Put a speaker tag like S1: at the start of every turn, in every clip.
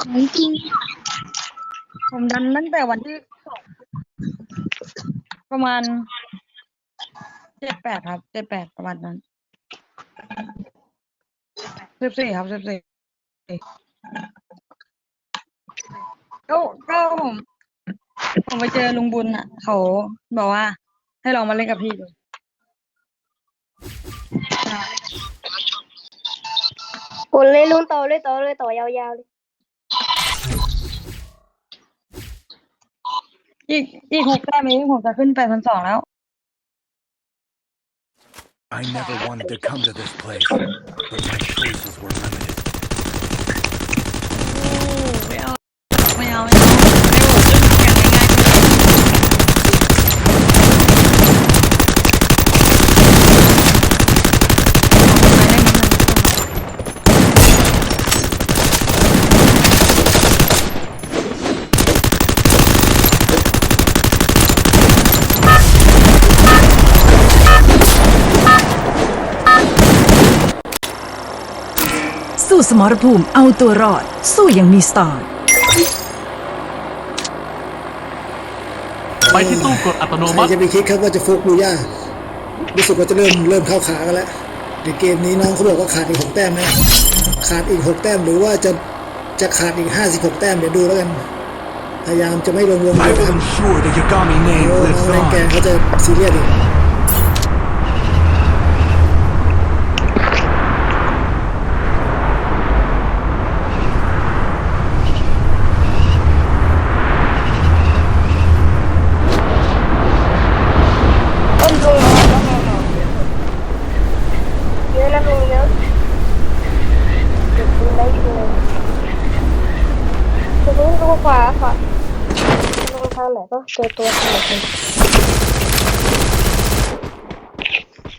S1: ของจริง
S2: ผมดันตั้งแต่วันที่สองประมาณเจ็ดแปดครับเจ็ดแปดประมาณนั้นสิบสี่ครับสิบสี่ก็ก็ผมผมไปเจอลุงบุญอะ เขาบอกว่า ให้ลองมาเล่นกับพี่ดูใช่
S1: คนเลยลุงต่อเลยต่อเลยต่อยาวๆเลย
S2: อีกอีกหกแต้มเองผมจะขึ้นแปดพันสองแล้ว
S3: I never wanted to come to this place, but my choices were limited.
S2: ไม่เอาไม่เอาไม่เอาไม่โหวตขึ้นอย่างง่ายๆ
S4: สู้ส มรภูมิเอาตัวรอด สู้อย่างมีสไตล์
S5: ไปที่ตู้กดอัตโน
S6: ใคร
S5: มัติ
S6: จะไปคิดครับว่าจะฟุกดูยากรู้สึกว่าจะเริ่มเริ่มเข้าขากันแล้วในเกมนี้น้องเขาบอกว่าขาดอีกหกแต้มนะขาดอีกหกแต้มหรือว่าจะจะขาดอีกห้าสิบหกแต้มเดี๋ยวดูแล้วกัน พยายามจะไม่ลงวง
S3: I
S6: เดียว
S3: will
S6: กัน
S3: ensure the Yagami
S6: เดี๋
S3: name
S6: ยวน้อง
S3: lives
S6: แรงแกง
S3: on.
S6: เขาจะซีเรียสอีก
S1: ต้นลุงเยอะนะลุงเยอะเดี๋ยวลุงได้อยู่เลยจะลุงลงขวาขวาลงทางไหนก็ เจอตัวทางไหนกัน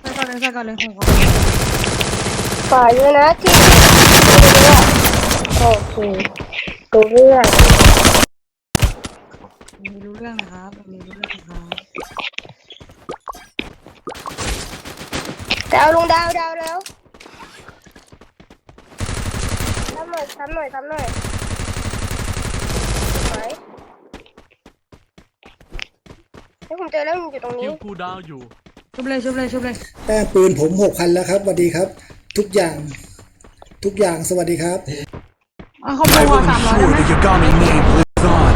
S2: ใส่ก่อนเลยใส่ก่อนเลยผมขอ
S1: ขวาเยนะที่โอเคตัวเรื่อง
S2: มีรู้เรื่องนะครับมีรู้เรื่องนะครับ
S1: ดาวลงดาวดาวแล้วทำหน่อยทำหน่อยทำหน่อยไหน เฮ้ยผมเจอแล้วมันอยู่ตรง
S5: คิ
S1: นี้
S5: วคูลดาวน์อยู่
S2: ชุบเลยชุบเลยชุบเลย
S6: แต้มปืนผมหกพันแล้วครับสวัสดีครับ ทุกอย่าง ทุกอย่างสวัสดีครับ
S2: อะขอบคุ
S3: I
S2: ณ
S3: will
S2: สามร้อยได้
S3: ensure
S2: ไหม
S3: the Yagami name lives on.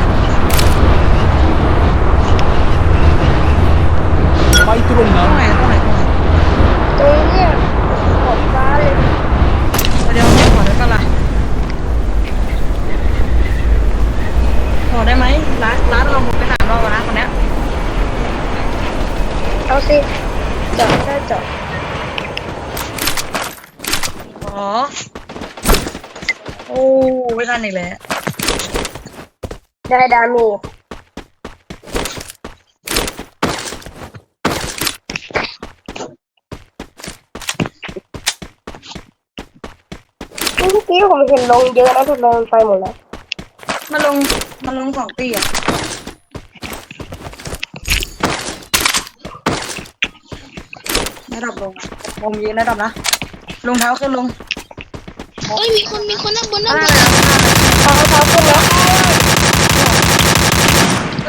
S5: ไปตรง
S2: ตร
S5: นั้
S2: ง
S5: น
S2: ไหนตรงไหนตรงไหน
S1: ตรงเนี้ยขอบฟ้าเลย
S2: เดี๋ยวไม่ขอได้ปะล่ะขอได้ไหมร้านร้านเราหมดไปสามรอบแล้วนะคนเนี้ย
S1: เอาสิจอดได้จอด
S2: ขอโอ้ไม่ทันอีกแล้ว
S1: ได้ดาเมีเมื่อกี้ผมเห็นลงเยอะนะทำไมมันไปหมดแล้ว
S2: มาลงมาลงสองตีอะระดับลงลงยืนระดับนะ ลงเท้าขึ้นลง
S7: เอ้ยมีคนมีคนนั่งบนนั่
S2: อะ
S7: ง
S2: ไร
S7: บน
S2: นะ
S1: เขาเขาขึ้นแล้ว
S2: ขึ้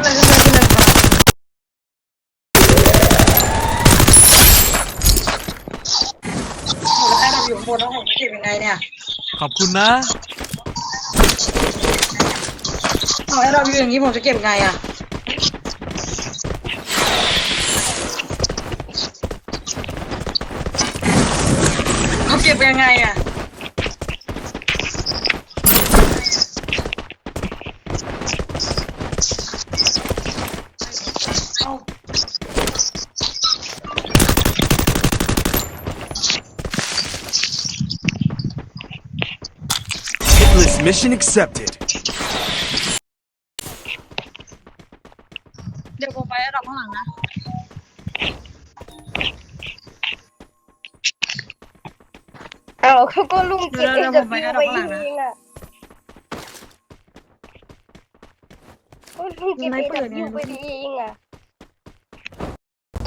S2: นเลยขึ้นเลยขึ้นเลยผมได้ระดับอยู่ข้างบนแล้วผมจะเก็บยังไงเนี่ย
S5: ขอบคุณนะ
S2: เอาให้เราอยู่อย่างนี้ผมจะเก็บไงอะเอาเก็บ ยังไงอะเอา
S3: Hitless mission accepted.
S2: เดี๋ยวผมไประดับข้างหลังนะ
S1: อาเขาก็ลุงเก็บเอ็จะไปไปยิงอะก็ลุงเก็บเอ็จะไปยิงอะ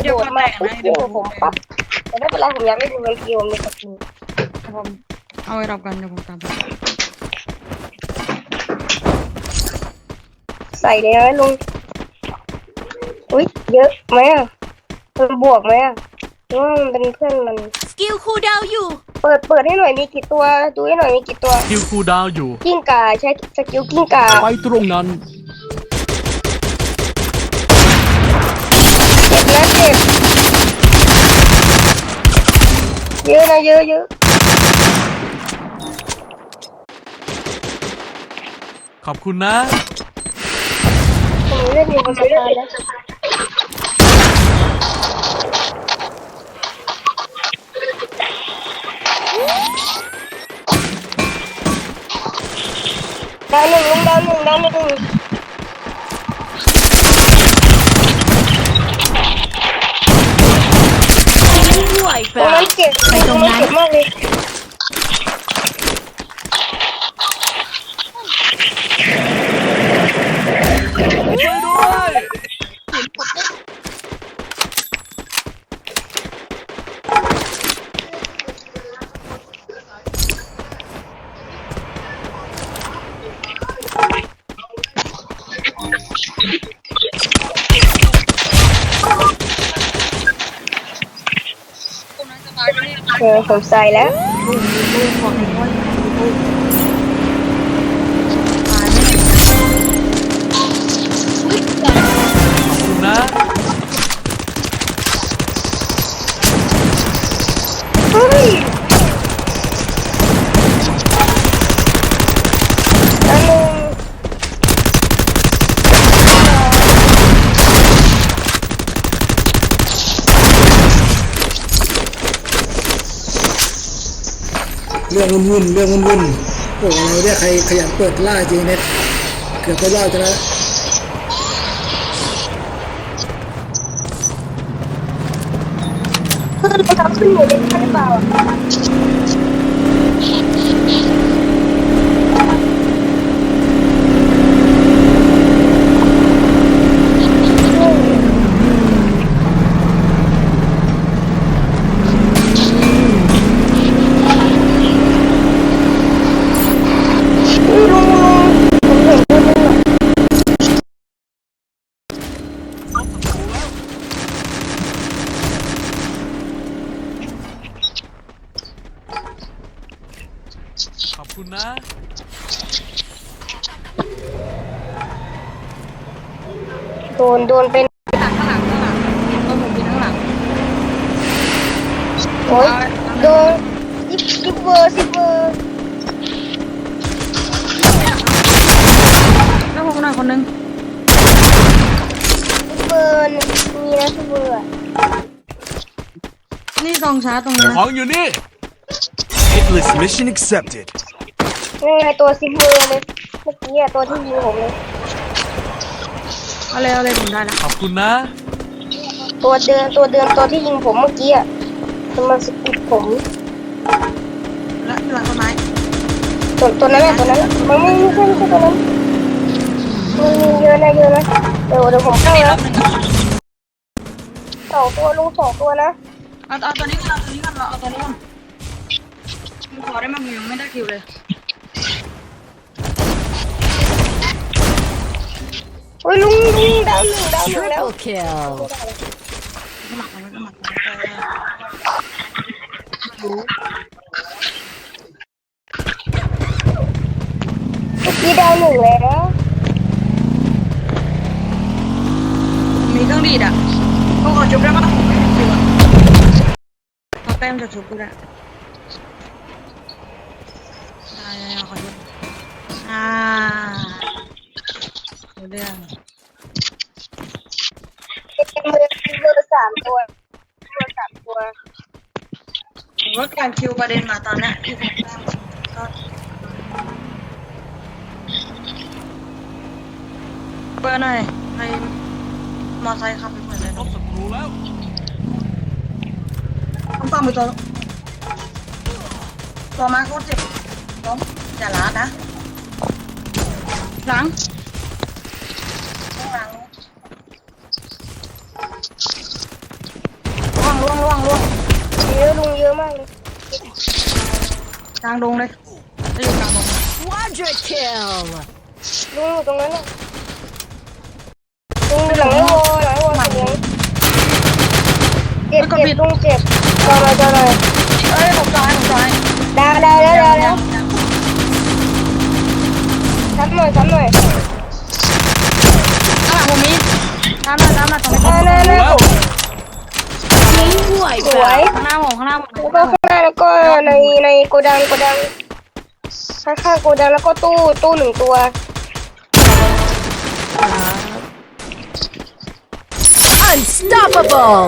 S2: เดี๋ยว
S1: โด
S2: ก็
S1: ด
S2: แต
S1: มากปุ๊บ
S2: นะเดี๋ยว
S1: ผ
S2: ผม
S1: มปั๊บแต่ไม่เป็นไรผมยังไม่ดูมันเกี่ยวมันสกิน
S2: ผมเอาไว้รับกันเดี๋ยวผมตามไป
S1: ส่เลยนะลุงอุ้ยเยอะไหมอะมันบวกไหมอะหรือว่ามันเป็นเพื่อนมัน
S8: สกิลคูลดาวน์อยู่
S1: เปิดเปิดให้หน่อยมีกี่ตัว ดูให้หน่อยมีกี่ตัว
S5: คิวคูลดาวน์อยู่
S1: กิ้งก่าใช้สกิลกิ้งก่า
S5: ไปตรงนั้น
S1: เจ็บนะเจ็บเยอะนะเยอะเยอะ
S5: ขอบคุณนะ
S1: ผมเล่นอยู่บนสะพานแล้วดาวหนึ่ง ลุงดาวหนึ่งดาวหนึ่ง
S8: เอ
S1: อผมใส่แล้ว
S5: รื่องวุ่น
S1: วุ่น
S6: เรื่องวุ่นวุ่นโอ้เราเนี่ยใครขยันเปิดล่าจริงเนี่ยเกือบจะรอดจะแล้ว
S1: ขึ้นไปทำขึ้นอยู่ในท่านหรือเปล่า โดน โดนเป็น
S2: หลังข้างหลังข้างหลังตัวผมมีข้างหลัง
S1: โอ้ยโดนซิปซิปเวอร์ซิปเวอร์
S2: แล้วผมหน่อยคนนึง
S1: ซิปเวอร์มีนะซิปเวอร์อะ
S2: นี่กองช้าตรงนี้
S5: ขอ
S2: นะ
S5: งอยู่นี่
S3: Hitless mission accepted.
S1: นี่ไงตัวซิปเวอร์เลยเมื่อกี้อะตัวที่ยิงผมเลย
S2: เอาเลยเอาเลยผมได้แล้ว
S5: ขอบคุณนะ
S1: ตัวเดินตัวเดินตัวที่ยิงผมเมื่อกี้อะมันมาสะกิดผม
S2: และหลังต้นไม้
S1: ตัวตัวนั้นแหละตัวนั้นอะมันไม่ไม่ใช่ไม่ใช่ตัวนั้นมันมีเยอะนะเยอะนะเดี๋ยวเดี๋ยวผมเข้าแล้วสองตัวลุงสองตัวนะ
S2: เอาเอาตัวนี้ก่อนเอาตัวนี้ก่อนเราเอาตัวนี้ก่อนผมขอได้มั้ยผมยังไม่ได้คิวเลย
S1: อ้ยลุงลุงดาวหนึ่งดาวหนึ่งแล้ว
S8: kill
S2: สมัครมันสมัคร
S1: เมื่อกี้ดาวหนึ่งแล้ว
S2: มีเครื่องดีดอะเขาขอจุบได้ปะผมไม่ได้คิวอะขอแต้มจะจุบกูได้ได้ได้ขอจุบอ่า ดูเรื่อง
S1: เป็นเบอร์เบอร์สามตัวเบอร์สามตัว
S2: ผมว่าการคิวประเด็นมาตอนเนี้ยที่ผมแต้มก็เบอร์หน่อยให้มอไซค์ขับไปเหมือนเลย
S5: พบศัตรูแล้ว
S2: ต้องฟังไปตัวตัวมาโคตรเจ็บล้มอย่าล้านะหลัง ลังล่วงล่วงล่วงล่วง
S1: เยอะลุงเยอะมากเลย
S2: กลางดงเลยจะอยู่กลางดง
S8: quadra kill
S1: ลุงอยู่ตรงนั้นน่ะลุงหลังไอ้โวหลังไอ้โวเสียงเจ็บเจ็บลุงเจ็บจอหน่อยจอหน่อย
S2: เอ้ยผมจอยผมจอย
S1: ดาวดาวแล้วดาวแล้วซ้ำหน่อยซ้ำหน่อย
S2: ข้างหลังผมมีตามมาตามมาตรงนี้
S1: หน้าหน้าหน้าผม
S8: ทิ้งห่วย
S1: สวย
S2: ข้างหน้าผมข้างหน้าผม
S1: แล้วก็ข้างหน้าแล้วก็ในในโกดังโกดังข้างๆโกดังแล้วก็ตู้ตู้หนึ่งตัว
S4: Unstoppable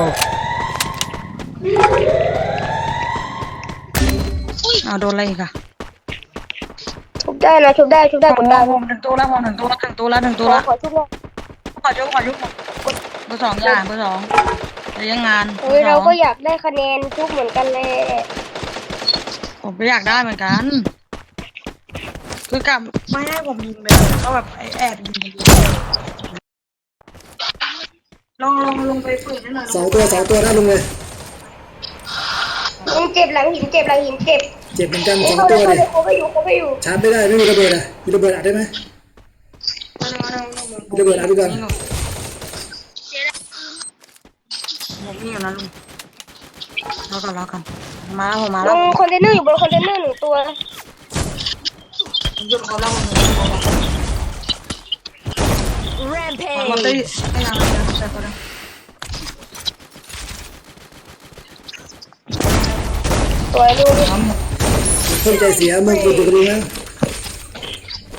S2: อ้าวโดนอะไรอีกอะ
S1: ชุบได้นะชุบได้ชุบได้กดดัน
S2: ผมถึงตัวแล้วผมถึงตัวแล้วถึงตัวแล้วถึง
S1: ข
S2: ตัว
S1: อ
S2: แล้ว
S1: ขอชุบเลย
S2: ข อยุบขอยุบเบอร์สองอย่างเบอร์สองเลี้ยงงานเบ
S1: เฮ้
S2: อยร์ส
S1: เรา
S2: อง
S1: ก็อยากได้คะแนนชุบเหมือนกันเลย
S2: ผมก็อยากได้เหมือนกัน คือกลับไม่ให้ผมยิงเลยก็แบบไอแอบยิงลองลองลงไปฝึกให้หน่อย
S6: สองตัวสองตัวหน้าลุงเลย
S1: ยิงเจ็บหลังหินเจ็บหลังหินเจ็บ
S6: เจ็บเหมือนกันสอง
S1: เขา
S6: ตัว
S1: เขา
S6: เลย
S1: เขาไปอยู่เขาไปอยู่
S6: ชาร์จไม่ได้ไม่มีระเบิดอะมีระเบิดอัดได้ไหม ระเบิดอัดไปก่อน
S2: ผมนี่อยู่นะลุงรอกันรอกันมาแล้วผมมา
S1: ล
S2: แล้ว
S1: งคอนเทนเนอร์อยู่บนคอนเทนเนอร์หนึ่งตัว
S2: ผมหยุดเขาแล้วผมหมดตี
S4: Rampage
S2: ไม่ยังไม่ใช่เขาแล้ว
S1: สวยดูดิ
S6: เพิ่งใจเสียมึงกูดูดูนะ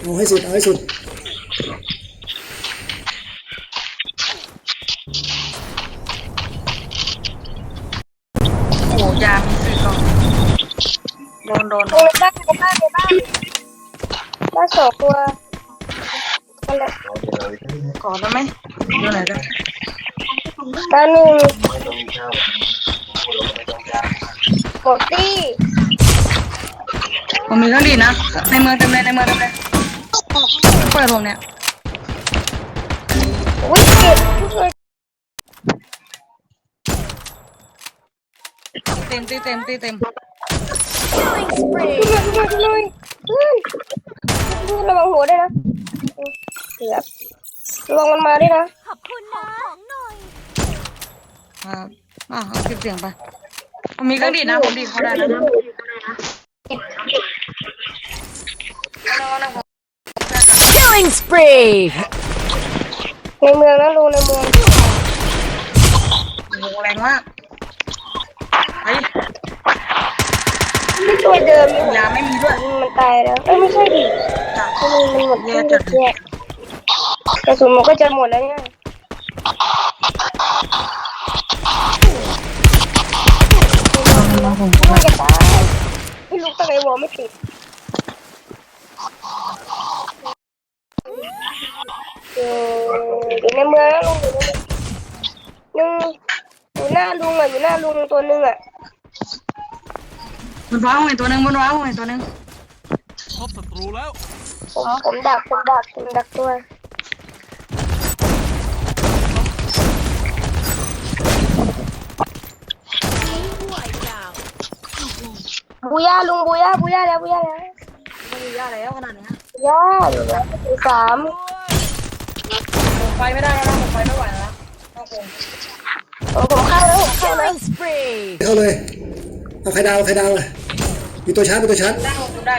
S6: เอาให้สุดเอาให้สุด
S2: ยามีสี่กล่องโดนโดน
S1: ลงในบ้านในบ้านในบ้านบ้านสองตัวนั่นแหละ
S2: ก่อนได้ไหมดูไหนกัน
S1: บ้านหนึ่งหมดตี้
S2: ผมมีเครื่องดีนะ ในเมืองเต็มเลยในเมืองเต็มเลยเปิดผมเนี่ย
S1: อุ้ยเจ็บทุกคน
S2: เต็มตีเต็มตีเต็ม
S1: ช่วยหน่อยช่วยหน่อยช่วยหน่อยเพื่อนเพื่อนระวังหัวด้วยนะเกือบระวังมันมาด้วยนะ
S8: ขอบคุณนะของหน่อย
S2: ครับอะเอาคลิปเสียงไปผมมีเครื่องดีดนะผมดีดเขาได้นะ
S4: Killing spree
S1: ในเมืองนะลุงในเมือง
S2: โอ้โหแรงมาก ไอ้
S1: ที่ตัวเดิมนี่
S2: ยาไม่มีด้วย
S1: มันตายแล้วเอ้ยไม่ใช่ดิ
S2: จ้ะ
S1: มันมันหมดที่เนี่ยกระสุนมันก็จะหมดแล้วเนี่ยมันจะตายไม่รู้ตั้งไงวอลไม่ติดเอออยู่ในเมืองนะลุงอยู่ในเมืองหนึ่งอยู่หน้าลุงอะอยู่หน้าลุงตัวหนึ่งอะ
S2: บนฟ้าผมเห็นตัวหนึ่งบนฟ้าผมเห็นตัวหนึ่ง
S5: พบศัตรูแล้ว
S1: ผมผมดักผมดักผมดักตัว บูย่าลุงบูย่าบูย่าแล้วบูย่าแล้ว
S2: ไม่มียาแล้วขนาดเนี้ย
S1: ย่าอยู่นะตีสาม
S2: ผมไปไม่ได้แล้วนะผมไปไม่ไหวแล้วต้องคง
S1: ผมผมเข้าแล้วผมเข้าแล้ว
S4: Killing spree
S6: เข้าเลย เอาใครดาวใครดาวอะมีตัวชาร์จมีตัวชาร์จ
S2: ได้ผมดูได้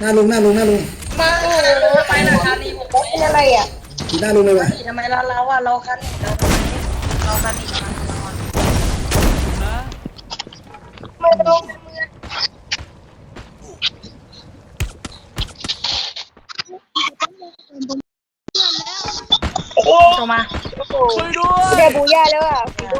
S6: หน้าลุงหน้าลุงหน้าลุง
S1: มาโอ้โห
S2: ไปหน่อยชาลีผม
S1: เป็นอะไรอะ
S6: อยู่หน้าลุงเลยว่ะ
S2: ทำไมเราเราอะเราคันอีกเราทำไมเราคันอีกมา
S1: ไม่รู้
S2: ตัวมา
S1: โอ้โหได้บูย่าแล้วอะผมดูแล้ว